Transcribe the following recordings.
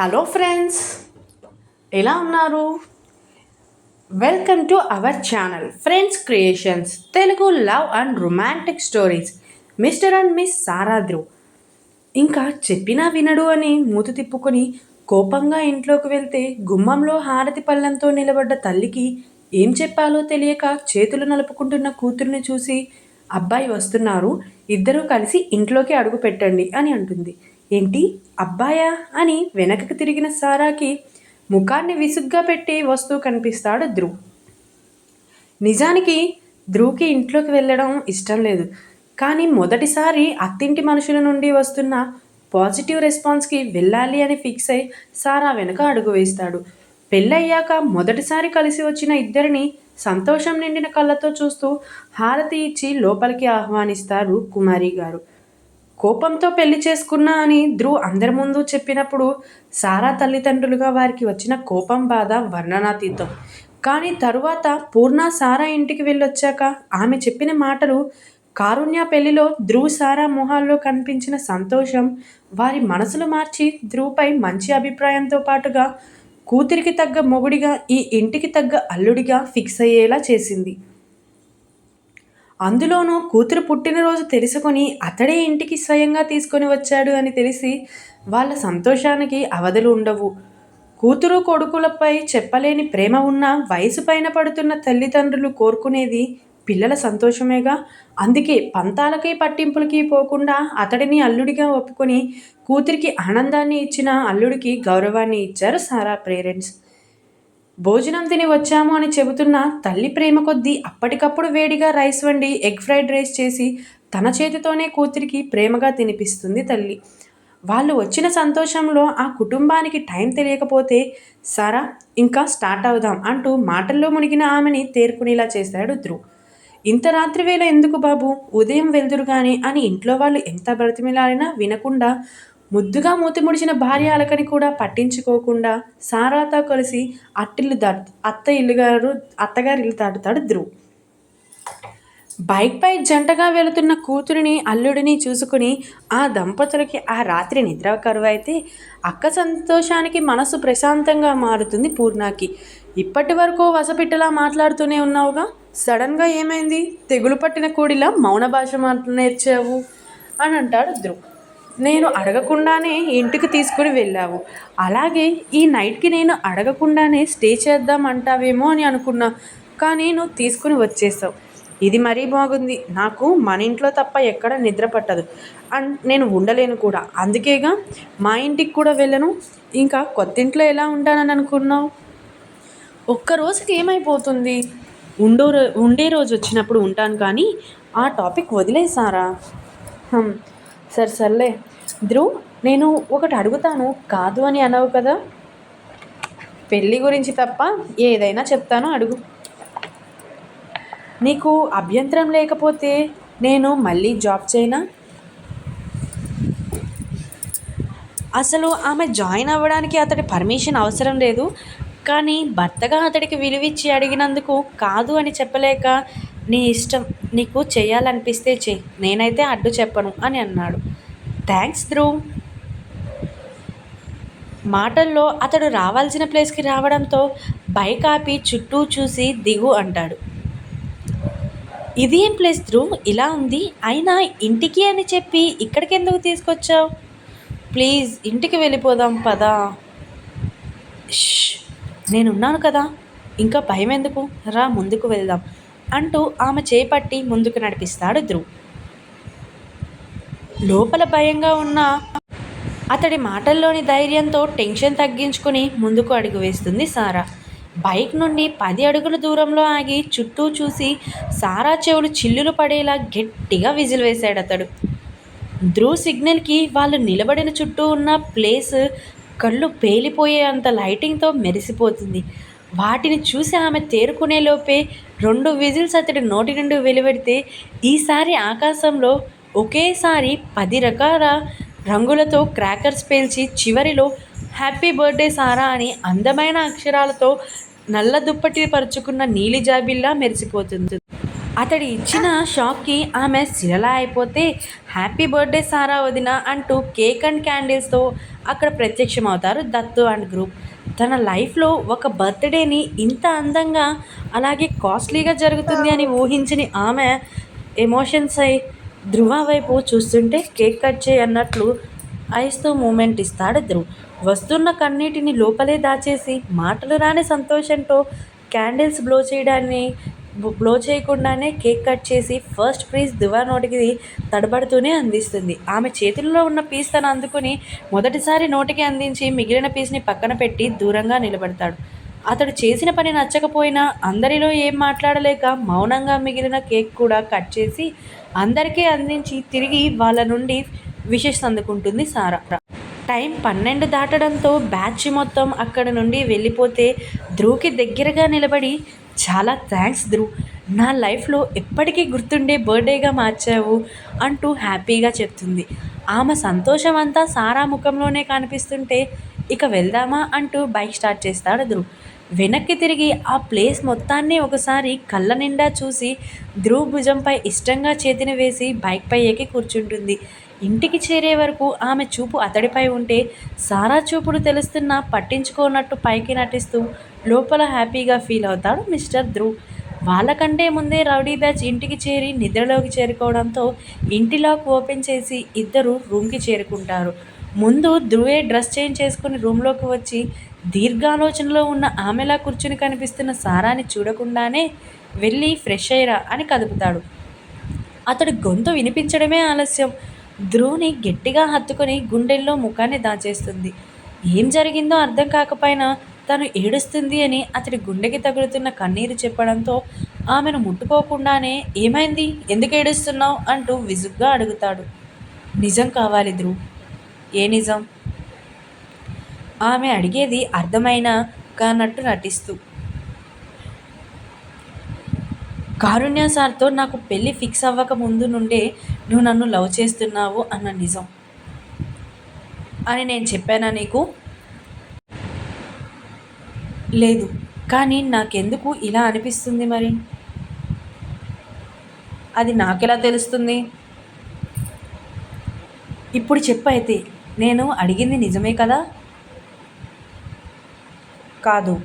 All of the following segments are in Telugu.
హలో ఫ్రెండ్స్ ఎలా ఉన్నారు? Welcome to our channel friends creations Telugu love and romantic stories mister and miss సారాద్రు ఇంకా చెప్పినా వినడు అని మూత తిప్పుకొని కోపంగా ఇంట్లోకి వెళ్తే గుమ్మంలో హారతి పళ్ళంతో నిలబడ్డ తల్లికి ఏం చెప్పాలో తెలియక చేతులు నలుపుకుంటున్న కూతుర్ని చూసి అబ్బాయి వస్తున్నారు ఇద్దరూ కలిసి ఇంట్లోకి అడుగు పెట్టండి అని అంటుంది. ఏంటి? అబ్బాయా? అని వెనకకి తిరిగిన సారాకి ముఖాన్ని విసుగ్గా పెట్టి వస్తూ కనిపిస్తాడు ధ్రువ్. నిజానికి ధ్రువ్కి ఇంట్లోకి వెళ్ళడం ఇష్టం లేదు. కానీ మొదటిసారి అత్తింటి మనుషుల నుండి వస్తున్న పాజిటివ్ రెస్పాన్స్కి వెళ్ళాలి అని ఫిక్స్ అయి సారా వెనుక అడుగు వేస్తాడు. పెళ్ళయ్యాక మొదటిసారి కలిసి వచ్చిన ఇద్దరిని సంతోషం నిండిన కళ్ళతో చూస్తూ హారతి ఇచ్చి లోపలికి ఆహ్వానిస్తారు కుమారి గారు. కోపంతో పెళ్ళి చేసుకున్నా అని ధ్రువ్ అందరి ముందు చెప్పినప్పుడు సారా తల్లిదండ్రులుగా వారికి వచ్చిన కోపం బాధ వర్ణనాతీతం. కానీ తరువాత పూర్ణ సారా ఇంటికి వెళ్ళొచ్చాక ఆమె చెప్పిన మాటలు కారుణ్య పెళ్ళిలో ధ్రువ్ సారా మొహాల్లో కనిపించిన సంతోషం వారి మనసులు మార్చి ధ్రువ్పై మంచి అభిప్రాయంతో పాటుగా కూతురికి తగ్గ మొగుడిగా ఈ ఇంటికి తగ్గ అల్లుడిగా ఫిక్స్ అయ్యేలా చేసింది. అందులోనూ కూతురు పుట్టినరోజు తెలుసుకొని అతడే ఇంటికి స్వయంగా తీసుకొని వచ్చాడు అని తెలిసి వాళ్ళ సంతోషానికి అవధులు ఉండవు. కూతురు కొడుకులపై చెప్పలేని ప్రేమ ఉన్న వయసు పైన పడుతున్న తల్లిదండ్రులు కోరుకునేది పిల్లల సంతోషమేగా. అందుకే పంతాలకి పట్టింపులకి పోకుండా అతడిని అల్లుడిగా ఒప్పుకొని కూతురికి ఆనందాన్ని ఇచ్చిన అల్లుడికి గౌరవాన్ని ఇచ్చారు సారా పేరెంట్స్. భోజనం తిని వచ్చాము అని చెబుతున్న తల్లి ప్రేమ కొద్దీ అప్పటికప్పుడు వేడిగా రైస్ వండి ఎగ్ ఫ్రైడ్ రైస్ చేసి తన చేతితోనే కూతురికి ప్రేమగా తినిపిస్తుంది తల్లి. వాళ్ళు వచ్చిన సంతోషంలో ఆ కుటుంబానికి టైం తెలియకపోతే సరా ఇంకా స్టార్ట్ అవుదాం అంటూ మాటల్లో మునిగిన ఆమెని తేరుకునేలా చేశాడు ధ్రువ్. ఇంత రాత్రి వేళ ఎందుకు బాబు? ఉదయం వెళ్దురు కానీ అని ఇంట్లో వాళ్ళు ఎంత బ్రతిమిలాడినా వినకుండా ముద్దుగా మూతి ముడిచిన భార్య అలకని కూడా పట్టించుకోకుండా సారాతో కలిసి అట్టిల్లు దాటు అత్త ఇల్లు గారు అత్తగారి ఇల్లు దాటుతాడు ధ్రువ్. బైక్పై జంటగా వెళుతున్న కూతురిని అల్లుడిని చూసుకుని ఆ దంపతులకి ఆ రాత్రి నిద్ర కరువైతే అక్క సంతోషానికి మనసు ప్రశాంతంగా మారుతుంది పూర్ణాకి. ఇప్పటి వరకు వసపిట్టలా మాట్లాడుతూనే ఉన్నావుగా? సడన్గా ఏమైంది? తెగులు పట్టిన కూడిలా మౌన భాష మాట నేర్చావు? అని అంటాడు ధ్రువ్. నేను అడగకుండానే ఇంటికి తీసుకుని వెళ్ళావు. అలాగే ఈ నైట్కి నేను అడగకుండానే స్టే చేద్దాం అంటావేమో అని అనుకున్నా. కానీ నువ్వు తీసుకుని వచ్చేసావు. ఇది మరీ బాగుంది. నాకు మన ఇంట్లో తప్ప ఎక్కడ నిద్ర పట్టదు. అండ్ నేను ఉండలేను కూడా. అందుకేగా మా ఇంటికి కూడా వెళ్ళను. ఇంకా కొత్త ఇంట్లో ఎలా ఉంటానని అనుకున్నావు? ఒక్క రోజుకి ఏమైపోతుంది? ఉండో ఉండే రోజు వచ్చినప్పుడు ఉంటాను కానీ ఆ టాపిక్ వదిలేసారా? సరే సర్లే. ధ్రువ్ నేను ఒకటి అడుగుతాను. కాదు అని అనవు కదా. పెళ్ళి గురించి తప్ప ఏదైనా చెప్తాను అడుగు. నీకు అభ్యంతరం లేకపోతే నేను మళ్ళీ జాబ్ చేయనా? అసలు ఆమె జాయిన్ అవ్వడానికి అతడి పర్మిషన్ అవసరం లేదు. కానీ భర్తగా అతడికి విలువిచ్చి అడిగినందుకు కాదు అని చెప్పలేక నీ ఇష్టం నీకు చేయాలనిపిస్తే చెయ్యి నేనైతే అడ్డు చెప్పను అని అన్నాడు. థ్యాంక్స్ ధ్రువ్. మాటల్లో అతడు రావాల్సిన ప్లేస్కి రావడంతో బైక్ ఆపి చుట్టూ చూసి దిగు అంటాడు. ఇది ఏం ప్లేస్ ధ్రువ్? ఇలా ఉంది. అయినా ఇంటికి అని చెప్పి ఇక్కడికి ఎందుకు తీసుకొచ్చావు? ప్లీజ్ ఇంటికి వెళ్ళిపోదాం పదా. నేనున్నాను కదా. ఇంకా భయం ఎందుకు రా ముందుకు వెళ్దాం. అంటూ ఆమె చేపట్టి ముందుకు నడిపిస్తాడు ధ్రువ్. లోపల భయంగా ఉన్న అతడి మాటల్లోని ధైర్యంతో టెన్షన్ తగ్గించుకుని ముందుకు అడుగు వేస్తుంది సారా. బైక్ నుండి పది అడుగుల దూరంలో ఆగి చుట్టూ చూసి సారా చెవులు చిల్లులు పడేలా గట్టిగా విజిల్ వేశాడు అతడు. ధ్రువ్ సిగ్నల్కి వాళ్ళు నిలబడిన చుట్టూ ఉన్న ప్లేస్ కళ్ళు పేలిపోయే అంత లైటింగ్తో మెరిసిపోతుంది. వాటిని చూసి ఆమె తేరుకునే లోపే రెండు విజిల్స్ అతడి నోటి నుండి వెలువడితే ఈసారి ఆకాశంలో ఒకేసారి పది రకాల రంగులతో క్రాకర్స్ పేల్చి చివరిలో హ్యాపీ బర్త్డే సారా అని అందమైన అక్షరాలతో నల్ల దుప్పటి పరుచుకున్న నీలి జాబిల్లా మెరిసిపోతుంది. అతడి ఇచ్చిన షాక్కి ఆమె శిలలా అయిపోతే హ్యాపీ బర్త్డే సారా వదిన అంటూ కేక్ అండ్ క్యాండిల్స్తో అక్కడ ప్రత్యక్షమవుతారు దత్తు అండ్ గ్రూప్. తన లైఫ్లో ఒక బర్త్డేని ఇంత అందంగా అలాగే కాస్ట్లీగా జరుగుతుంది అని ఊహించని ఆమె ఎమోషన్స్ అయి ధృవ వైపు చూస్తుంటే కేక్ కట్ చేయి అన్నట్లు ఐస్తో మూమెంట్ ఇస్తాడు ధ్రువ్. వస్తున్న కన్నీటిని లోపలే దాచేసి మాటలు రాని సంతోషంతో క్యాండిల్స్ బ్లో చేయడాన్ని బ్లో చేయకుండానే కేక్ కట్ చేసి ఫస్ట్ పీస్ దువా నోటికి తడబడుతూనే అందిస్తుంది. ఆమె చేతుల్లో ఉన్న పీస్ తను అందుకుని మొదటిసారి నోటికి అందించి మిగిలిన పీస్ని పక్కన పెట్టి దూరంగా నిలబడతాడు. అతడు చేసిన పని నచ్చకపోయినా అందరిలో ఏం మాట్లాడలేక మౌనంగా మిగిలిన కేక్ కూడా కట్ చేసి అందరికీ అందించి తిరిగి వాళ్ళ నుండి విషెస్ అందుకుంటుంది సారా. టైం పన్నెండు దాటడంతో బ్యాచ్ మొత్తం అక్కడ నుండి వెళ్ళిపోతే ధ్రువుకి దగ్గరగా నిలబడి చాలా థ్యాంక్స్ ధ్రువ్. నా లైఫ్లో ఎప్పటికీ గుర్తుండే బర్త్డేగా మార్చావు అంటూ హ్యాపీగా చెప్తుంది. ఆమె సంతోషం అంతా సారా ముఖంలోనే కనిపిస్తుంటే ఇక వెళ్దామా అంటూ బైక్ స్టార్ట్ చేస్తాడు ధ్రువ్. వెనక్కి తిరిగి ఆ ప్లేస్ మొత్తాన్ని ఒకసారి కళ్ళ నిండా చూసి ధ్రువ్ భుజంపై ఇష్టంగా చేతిని వేసి బైక్పై ఎక్కి కూర్చుంటుంది. ఇంటికి చేరే వరకు ఆమె చూపు అతడిపై ఉంటే సారా చూపుడు తెలుస్తున్నా పట్టించుకోనట్టు పైకి నటిస్తూ లోపల హ్యాపీగా ఫీల్ అవుతాడు మిస్టర్ ధ్రువ్ వాళ్ళకంటే ముందే రౌడీ బ్యాచ్ ఇంటికి చేరి నిద్రలోకి చేరుకోవడంతో ఇంటి లాక్ ఓపెన్ చేసి ఇద్దరు రూమ్కి చేరుకుంటారు. ముందు ధ్రువే డ్రెస్ చేంజ్ చేసుకుని రూమ్లోకి వచ్చి దీర్ఘాలోచనలో ఉన్న ఆమెలా కూర్చుని కనిపిస్తున్న సారాని చూడకుండానే వెళ్ళి ఫ్రెష్ అయ్యరా అని కదుపుతాడు. అతడు గొంతు వినిపించడమే ఆలస్యం. ధ్రువుని గట్టిగా హత్తుకొని గుండెల్లో ముఖాన్ని దాచేస్తుంది. ఏం జరిగిందో అర్థం కాకపోయినా తను ఏడుస్తుంది అని అతడి గుండెకి తగులుతున్న కన్నీరు చెప్పడంతో ఆమెను ముట్టుకోకుండానే ఏమైంది? ఎందుకు ఏడుస్తున్నావు? అంటూ విసుగ్గా అడుగుతాడు. నిజం కావాలి ధ్రువ్. ఏ నిజం? ఆమె అడిగేది అర్థమైన కానట్టు నటిస్తూ కారుణ్య సార్తో నాకు పెళ్ళి ఫిక్స్ అవ్వక ముందు నుండే నువ్వు నన్ను లవ్ చేస్తున్నావు అన్న నిజం. అని నేను చెప్పానా నీకు? లేదు. కానీ నాకెందుకు ఇలా అనిపిస్తుంది మరి? అది నాకెలా తెలుస్తుంది? ఇప్పుడు చెప్పైతే నేను అడిగింది నిజమే కదా? కాదు.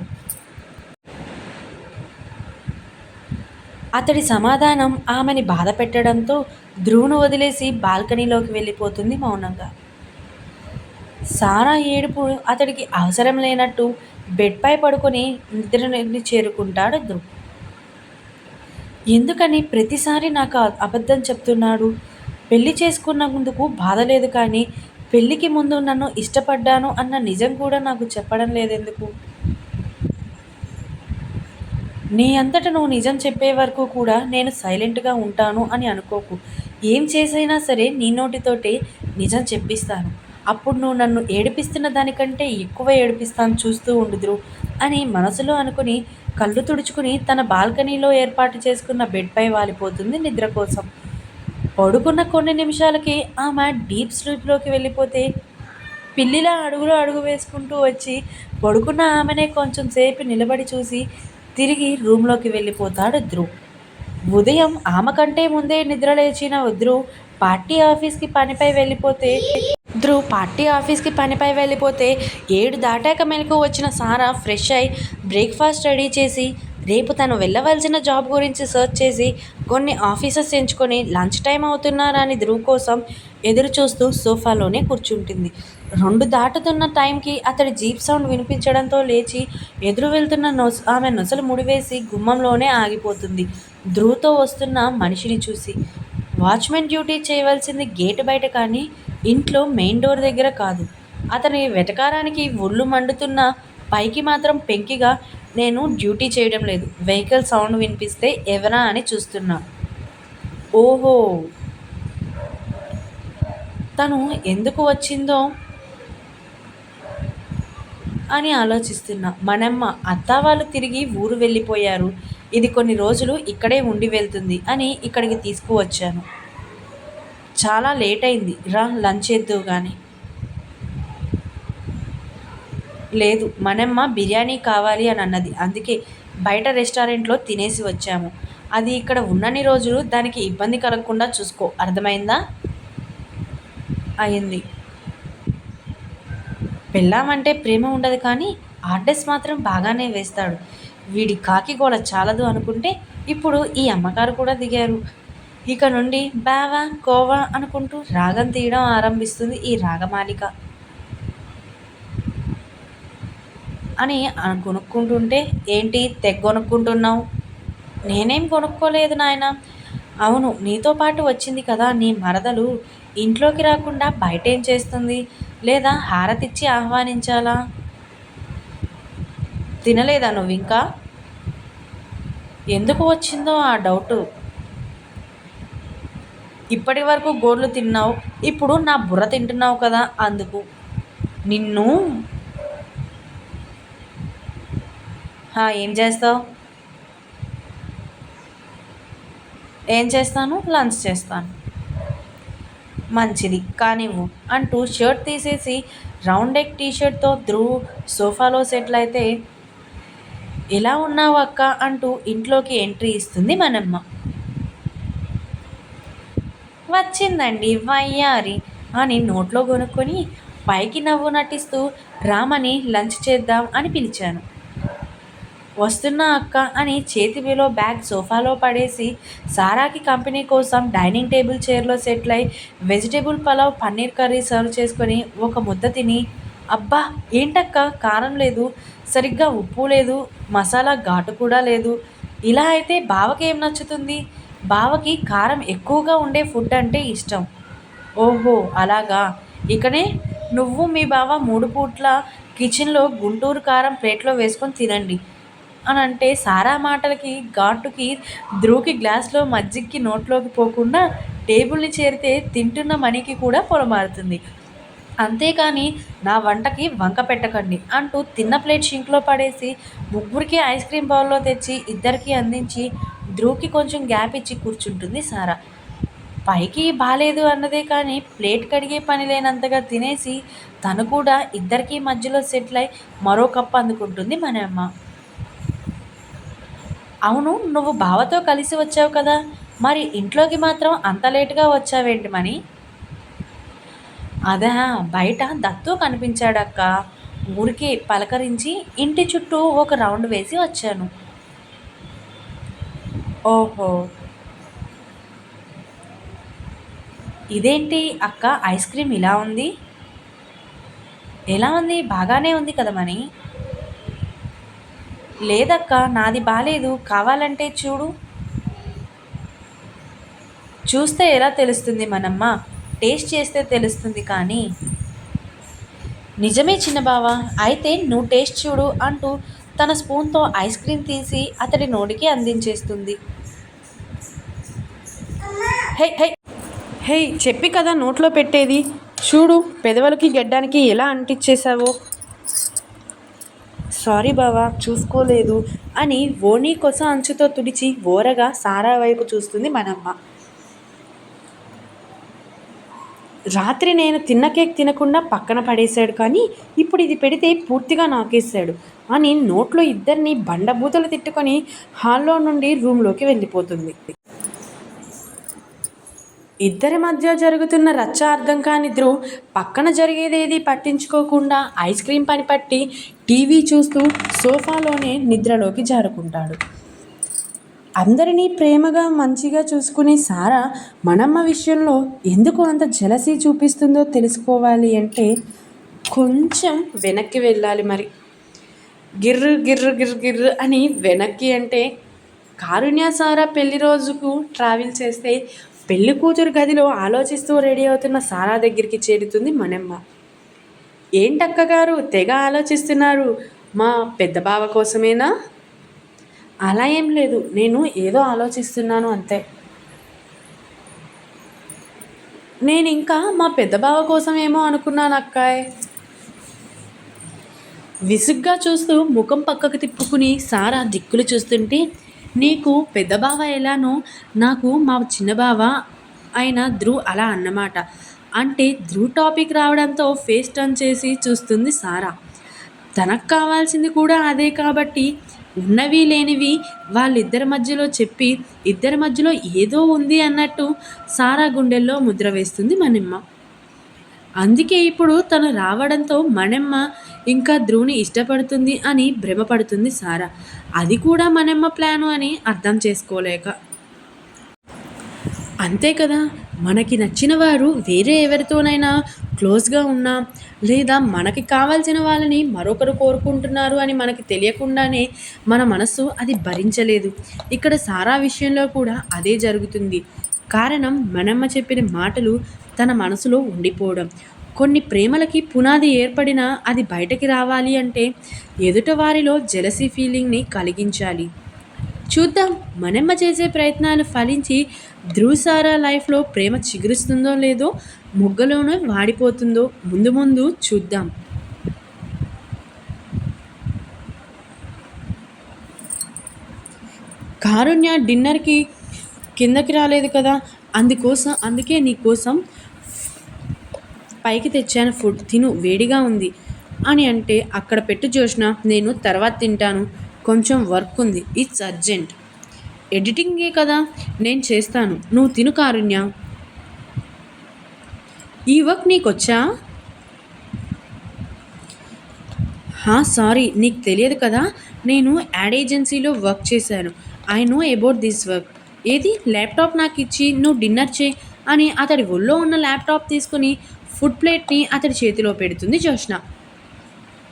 అతడి సమాధానం ఆమెని బాధ పెట్టడంతో ధ్రువును వదిలేసి బాల్కనీలోకి వెళ్ళిపోతుంది మౌనంగా. సారా ఏడుపు అతడికి అవసరం లేనట్టు బెడ్పై పడుకొని నిద్రని చేరుకుంటాడు ధ్రువ్. ఎందుకని ప్రతిసారి నాకు అబద్ధం చెప్తున్నాడు? పెళ్ళి చేసుకున్నందుకు బాధ లేదు కానీ పెళ్ళికి ముందు నన్ను ఇష్టపడ్డాను అన్న నిజం కూడా నాకు చెప్పడం లేదెందుకు? నీ అంతట నువ్వు నిజం చెప్పే వరకు కూడా నేను సైలెంట్గా ఉంటాను అని అనుకోకు. ఏం చేసైనా సరే నీ నోటితోటే నిజం చెప్పిస్తాను. అప్పుడు నువ్వు నన్ను ఏడిపిస్తున్న దానికంటే ఎక్కువ ఏడిపిస్తాను చూస్తూ ఉండుదురు అని మనసులో అనుకుని కళ్ళు తుడుచుకుని తన బాల్కనీలో ఏర్పాటు చేసుకున్న బెడ్పై వాలిపోతుంది నిద్ర కోసం. పడుకున్న కొన్ని నిమిషాలకి ఆమె డీప్ స్లీప్లోకి వెళ్ళిపోతే పిల్లిలా అడుగులో అడుగు వేసుకుంటూ వచ్చి పడుకున్న ఆమెనే కొంచెం సేపు నిలబడి చూసి తిరిగి రూమ్లోకి వెళ్ళిపోతాడు ధ్రువ్ ఉదయం ఆమె కంటే ముందే నిద్ర లేచిన ధ్రువ్ పార్టీ ఆఫీస్కి పనిపై వెళ్ళిపోతే ధ్రువ్ పార్టీ ఆఫీస్కి పనిపై వెళ్ళిపోతే ఏడు దాటాక మెలకు వచ్చిన సారా ఫ్రెష్ అయి బ్రేక్ఫాస్ట్ రెడీ చేసి రేపు తను వెళ్ళవలసిన జాబ్ గురించి సెర్చ్ చేసి కొన్ని ఆఫీసర్స్ ఎంచుకొని లంచ్ టైం అవుతున్నారని ధ్రువ్ కోసం ఎదురు చూస్తూ సోఫాలోనే కూర్చుంటుంది. రెండు దాటుతున్న టైంకి అతడి జీప్ సౌండ్ వినిపించడంతో లేచి ఎదురు వెళ్తున్న నొస ఆమె నొసలు ముడివేసి గుమ్మంలోనే ఆగిపోతుంది. ధ్రువుతో వస్తున్న మనిషిని చూసి వాచ్మెన్ డ్యూటీ చేయవలసింది గేటు బయట కానీ ఇంట్లో మెయిన్ డోర్ దగ్గర కాదు. అతని వెటకారానికి ఒళ్ళు మండుతున్న పైకి మాత్రం పెంకిగా నేను డ్యూటీ చేయడం లేదు. వెహికల్ సౌండ్ వినిపిస్తే ఎవరా అని చూస్తున్నా. ఓహో! తను ఎందుకు వచ్చిందో అని ఆలోచిస్తున్నా. మనమ్మ అత్త వాళ్ళు తిరిగి ఊరు వెళ్ళిపోయారు. ఇది కొన్ని రోజులు ఇక్కడే ఉండి వెళ్తుంది అని ఇక్కడికి తీసుకువచ్చాను. చాలా లేట్ అయింది. రా లంచ్ చేద్దు కానీ లేదు మనమ్మ బిర్యానీ కావాలి అని అన్నది. అందుకే బయట రెస్టారెంట్లో తినేసి వచ్చాము. అది ఇక్కడ ఉన్నన్ని రోజులు దానికి ఇబ్బంది కలగకుండా చూసుకో. అర్థమైందా? అయింది. పెళ్ళామంటే ప్రేమ ఉండదు కానీ ఆర్డర్స్ మాత్రం బాగానే వేస్తాడు. వీడి కాకి కూడా చాలదు అనుకుంటే ఇప్పుడు ఈ అమ్మగారు కూడా దిగారు. ఇక నుండి బావా కోవా అనుకుంటూ రాగం తీయడం ఆరంభిస్తుంది ఈ రాగమాలిక. అని కొనుక్కుంటుంటే ఏంటి తెగ కొనుక్కుంటున్నావు? నేనేం కొనుక్కోలేదు నాయన. అవును నీతో పాటు వచ్చింది కదా నీ మరదలు. ఇంట్లోకి రాకుండా బయట ఏం చేస్తుంది? లేదా హారతిచ్చి ఆహ్వానించాలా? తినలేదా నువ్వు ఇంకా? ఎందుకు వచ్చిందో ఆ డౌటు? ఇప్పటి వరకు గోర్లు తిన్నావు ఇప్పుడు నా బుర్ర తింటున్నావు కదా అందుకు. నిన్ను? ఏం చేస్తావు? ఏం చేస్తాను? లంచ్ చేస్తాను. మంచిది కానివ్వు అంటూ షర్ట్ తీసేసి రౌండ్ ఎగ్ టీషర్ట్తో ధ్రువ్ సోఫాలో సెటిల్ అయితే ఎలా ఉన్నావు అక్క? అంటూ ఇంట్లోకి ఎంట్రీ ఇస్తుంది మనమ్మ. వచ్చిందండి వయ్యారి అని నోట్లో కొనుక్కొని పైకి నవ్వు నటిస్తూ రామని లంచ్ చేద్దాం అని పిలిచాను. వస్తున్నా అక్క అని చేతి బ్యాగ్ సోఫాలో పడేసి సారాకి కంపెనీ కోసం డైనింగ్ టేబుల్ చైర్లో సెటిల్ అయి vegetable pulao paneer curry serve చేసుకొని ఒక ముద్ద తిని అబ్బా ఏంటక్క? కారం లేదు. సరిగ్గా ఉప్పు లేదు. మసాలా ఘాటు కూడా లేదు. ఇలా అయితే బావకి ఏం నచ్చుతుంది? బావకి కారం ఎక్కువగా ఉండే ఫుడ్ అంటే ఇష్టం. ఓహో అలాగా? ఇకనే నువ్వు మీ బావ మూడు పూట్ల కిచెన్లో గుంటూరు కారం ప్లేట్లో వేసుకొని తినండి. అని అంటే సారా మాటలకి ఘాటుకి ధ్రువుకి గ్లాస్లో మజ్జిగకి నోట్లోకి పోకుండా టేబుల్ని చేరితే తింటున్న మనీకి కూడా పొలమారుతుంది అంతేకాని నా వంటకి వంక పెట్టకండి అంటూ తిన్న ప్లేట్ షింక్లో పడేసి ముగ్గురికి ఐస్ క్రీమ్ బౌల్లో తెచ్చి ఇద్దరికి అందించి ధ్రువుకి కొంచెం గ్యాప్ ఇచ్చి కూర్చుంటుంది సారా. పైకి బాగాలేదు అన్నదే కానీ ప్లేట్ కడిగే పని లేనంతగా తినేసి తను కూడా ఇద్దరికి మధ్యలో సెటిల్ అయి మరో కప్పు అందుకుంటుంది మన అమ్మ. అవును నువ్వు బావతో కలిసి వచ్చావు కదా. మరి ఇంట్లోకి మాత్రం అంత లేటుగా వచ్చావేంటి మని? అదా బయట దత్తు కనిపించాడక్క. ఊరికి పలకరించి ఇంటి చుట్టూ ఒక రౌండ్ వేసి వచ్చాను. ఓహో. ఇదేంటి అక్క ఐస్ క్రీమ్ ఇలా ఉంది? ఎలా ఉంది? బాగానే ఉంది కదా మనీ లేదక్క నాది బాలేదు. కావాలంటే చూడు. చూస్తే ఎలా తెలుస్తుంది మనమ్మ? టేస్ట్ చేస్తే తెలుస్తుంది కానీ నిజమే చిన్న బావ అయితే నువ్వు టేస్ట్ చూడు అంటూ తన స్పూన్తో ఐస్ క్రీమ్ తీసి అతడి నోటికి అందించేస్తుంది. హే హే హే చెప్పి కదా నోట్లో పెట్టేది. చూడు పెదవులకి గెడ్డానికి ఎలా అంటించేశావో సారీ బావా చూసుకోలేదు అని ఓణీ కొస అంచుతో తుడిచి ఓరగా సారా వైపు చూస్తుంది మనమ్మ. రాత్రి నేను తిన్న కేక్ తినకుండా పక్కన పడేశాడు కానీ ఇప్పుడు ఇది పెడితే పూర్తిగా నాకేశాడు. అని నోట్లో ఇద్దరిని బండబూతలు తిట్టుకొని హాల్లో నుండి రూమ్లోకి వెళ్ళిపోతుంది. ఇద్దరి మధ్య జరుగుతున్న రచ్చ అర్థం కాని ధ్రువ్ పక్కన జరిగేదేది పట్టించుకోకుండా ఐస్ క్రీమ్ పని పట్టి టీవీ చూస్తూ సోఫాలోనే నిద్రలోకి జారుకుంటాడు. అందరినీ ప్రేమగా మంచిగా చూసుకునే సారా మనమ్మ విషయంలో ఎందుకు అంత జలసీ చూపిస్తుందో తెలుసుకోవాలి అంటే కొంచెం వెనక్కి వెళ్ళాలి మరి. గిర్రు గిర్రు గిర్రు గిర్రు అని వెనక్కి అంటే కారుణ్య సారా పెళ్ళి రోజుకు ట్రావెల్ చేస్తే పెళ్ళి కూతురు గదిలో ఆలోచిస్తూ రెడీ అవుతున్న సారా దగ్గరికి చేరుతుంది మనమ్మ. ఏంటక్కగారు తెగ ఆలోచిస్తున్నారు? మా పెద్ద బావ కోసమేనా? అలా ఏం లేదు. నేను ఏదో ఆలోచిస్తున్నాను అంతే. నేను ఇంకా మా పెద్ద బావ కోసమేమో అనుకున్నాను అక్కాయ్. విసుగ్గా చూస్తూ ముఖం పక్కకు తిప్పుకుని సారా దిక్కులు చూస్తుంటే నీకు పెద్ద బావ ఎలానో నాకు మా చిన్న బావ అయిన ధ్రువ్ అలా అన్నమాట. అంటే ధ్రువ్ టాపిక్ రావడంతో ఫేస్ టర్న్ చేసి చూస్తుంది సారా. తనకు కావాల్సింది కూడా అదే కాబట్టి ఉన్నవి లేనివి వాళ్ళిద్దరి మధ్యలో చెప్పి ఇద్దరి మధ్యలో ఏదో ఉంది అన్నట్టు సారా గుండెల్లో ముద్ర వేస్తుంది మనెమ్మ. అందుకే ఇప్పుడు తను రావడంతో మనెమ్మ ఇంకా ధ్రువుని ఇష్టపడుతుంది అని భ్రమపడుతుంది సారా. అది కూడా మనెమ్మ ప్లాను అని అర్థం చేసుకోలేక. అంతే కదా మనకి నచ్చిన వారు వేరే ఎవరితోనైనా క్లోజ్గా ఉన్నా లేదా మనకి కావాల్సిన వాళ్ళని మరొకరు కోరుకుంటున్నారు అని మనకి తెలియకుండానే మన మనసు అది భరించలేదు. ఇక్కడ సారా విషయంలో కూడా అదే జరుగుతుంది. కారణం మనమ్మ చెప్పిన మాటలు తన మనసులో ఉండిపోవడం. కొన్ని ప్రేమలకి పునాది ఏర్పడినా అది బయటకి రావాలి అంటే ఎదుట వారిలో ఫీలింగ్ని కలిగించాలి. చూద్దాం. మనమ్మ చేసే ప్రయత్నాలు ఫలించి ధ్రువసారా లైఫ్లో ప్రేమ చిగురుస్తుందో లేదో మొగ్గలోనే వాడిపోతుందో ముందు ముందు చూద్దాం. కారుణ్య డిన్నర్కి కిందకి రాలేదు కదా? అందుకోసం అందుకే నీకోసం పైకి తెచ్చాను ఫుడ్. తిను వేడిగా ఉంది. అని అంటే అక్కడ పెట్టు చూసిన నేను తర్వాత తింటాను. కొంచెం వర్క్ ఉంది. It's urgent. ఎడిటింగే కదా? నేను చేస్తాను. నువ్వు తిను కారుణ్య. ఈ వర్క్ నీకు వచ్చా సారీ. నీకు తెలియదు కదా? నేను యాడ్ ఏజెన్సీలో వర్క్ చేశాను. I know about this work. ఏది? ల్యాప్టాప్ నాకు ఇచ్చి నువ్వు డిన్నర్ చే అని అతడి ఒళ్ళో ఉన్న ల్యాప్టాప్ తీసుకుని ఫుడ్ ప్లేట్ని అతడి చేతిలో పెడుతుంది జోష్న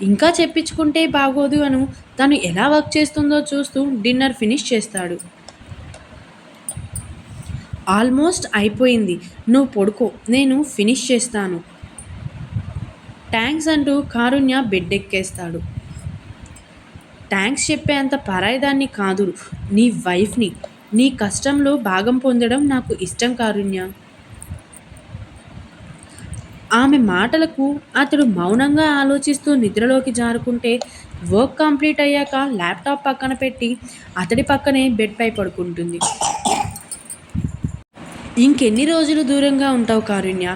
ఇంకా చెప్పించుకుంటే బాగోదు అను. తను ఎలా వర్క్ చేస్తుందో చూస్తూ డిన్నర్ ఫినిష్ చేస్తాడు. ఆల్మోస్ట్ అయిపోయింది. నువ్వు పడుకో నేను ఫినిష్ చేస్తాను. ట్యాంక్స్ అంటూ కారుణ్య బెడ్ ఎక్కేస్తాడు థ్యాంక్స్ చెప్పే అంత పరాయిదాన్ని కాదు నీ వైఫ్ని. నీ కష్టంలో భాగం పొందడం నాకు ఇష్టం కారుణ్య. ఆమె మాటలకు అతడు మౌనంగా ఆలోచిస్తూ నిద్రలోకి జారుకుంటే వర్క్ కంప్లీట్ అయ్యాక ల్యాప్టాప్ పక్కన పెట్టి అతడి పక్కనే బెడ్పై పడుకుంటుంది. ఇంకెన్ని రోజులు దూరంగా ఉంటావు కారుణ్య?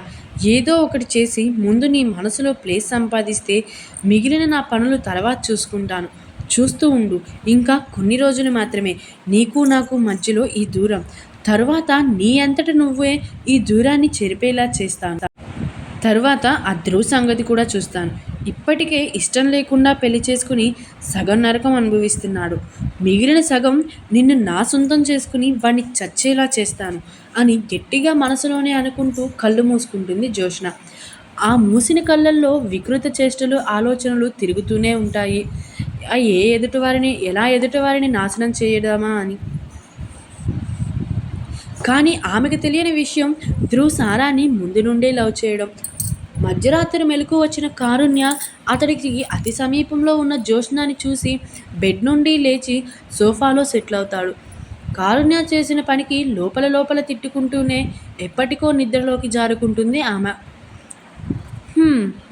ఏదో ఒకటి చేసి ముందు నీ మనసులో ప్లేస్ సంపాదిస్తే మిగిలిన నా పనులు తర్వాత చూసుకుంటాను. చూస్తూ ఉండు. ఇంకా కొన్ని రోజులు మాత్రమే. నీకు నాకు మధ్యలో ఈ దూరం. తరువాత నీ అంతట నువ్వే ఈ దూరాన్ని చెరిపేలా చేస్తాను. తరువాత ఆ ధ్రువ సంగతి కూడా చూస్తాను. ఇప్పటికే ఇష్టం లేకుండా పెళ్ళి చేసుకుని సగం నరకం అనుభవిస్తున్నాడు. మిగిలిన సగం నిన్ను నా సొంతం చేసుకుని వాడిని చచ్చేలా చేస్తాను అని గట్టిగా మనసులోనే అనుకుంటూ కళ్ళు మూసుకుంటుంది జోష్న ఆ మూసిన కళ్ళల్లో వికృత చేష్టలు ఆలోచనలు తిరుగుతూనే ఉంటాయి. ఏ ఎదుటివారిని ఎలా ఎదుటివారిని నాశనం చేయడమా అని. కానీ ఆమెకు తెలియని విషయం ధ్రువ్ సారాని ముందు నుండే లవ్ చేయడం. మధ్యరాత్రి మెలకు వచ్చిన కారుణ్య అతడికి అతి సమీపంలో ఉన్న జ్యోత్స్నాని చూసి బెడ్ నుండి లేచి సోఫాలో సెటిల్ అవుతాడు. కారుణ్య చేసిన పనికి లోపల లోపల తిట్టుకుంటూనే ఎప్పటికో నిద్రలోకి జారుకుంటుంది ఆమె.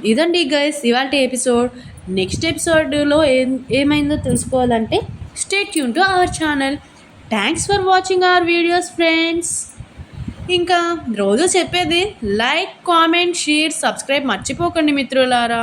ఇదండి గైస్ ఇవాళ ఎపిసోడ్. నెక్స్ట్ ఎపిసోడ్లో ఏం ఏమైందో తెలుసుకోవాలంటే stay tune to our channel. Thanks for watching our videos friends ఇంకా రోజు చెప్పేది లైక్ కామెంట్ షేర్ సబ్స్క్రైబ్ మర్చిపోకండి మిత్రులారా.